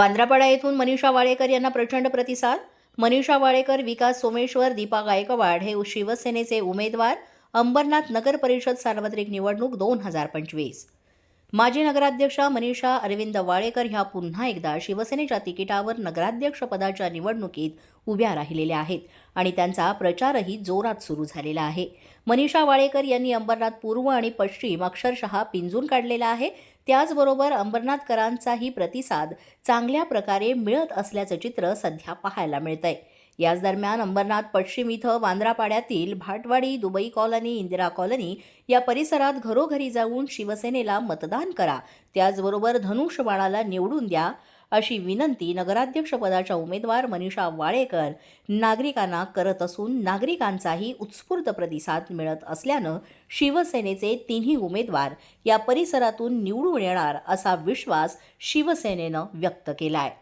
वांद्रापाडा येथून मनीषा वाळेकर यांना प्रचंड प्रतिसाद. मनीषा वाळेकर विकास सोमेश्वर दीपा गायकवाड हे शिवसेनेचे उमेदवार. अंबरनाथ नगर परिषद सार्वत्रिक निवडणूक दोन हजार पंचवीस. माजी नगराध्यक्षा मनीषा अरविंद वाळेकर ह्या पुन्हा एकदा शिवसेनेच्या तिकिटावर नगराध्यक्षपदाच्या निवडणुकीत उभ्या राहिलेल्या आहेत आणि त्यांचा प्रचारही जोरात सुरू झालेला आहे. मनीषा वाळेकर यांनी अंबरनाथ पूर्व आणि पश्चिम अक्षरशः पिंजून काढलेला आहे. त्याचबरोबर अंबरनाथकरांचाही प्रतिसाद चांगल्या प्रकारे मिळत असल्याचं चित्र सध्या पाहायला मिळतंय. याच दरम्यान अंबरनाथ पश्चिम इथं वांद्रापाड्यातील Bhatwadi Dubai colony Indira colony या परिसरात घरोघरी जाऊन शिवसेनेला मतदान करा. त्याचबरोबर धनुष्यबाणाला निवडून द्या अशी विनंती नगराध्यक्षपदाच्या उमेदवार मनीषा वाळेकर नागरिकांना करत असून नागरिकांचाही उत्स्फूर्त प्रतिसाद मिळत असल्यानं शिवसेनेचे तिन्ही उमेदवार या परिसरातून निवडून येणार असा विश्वास शिवसेनेनं व्यक्त केला आहे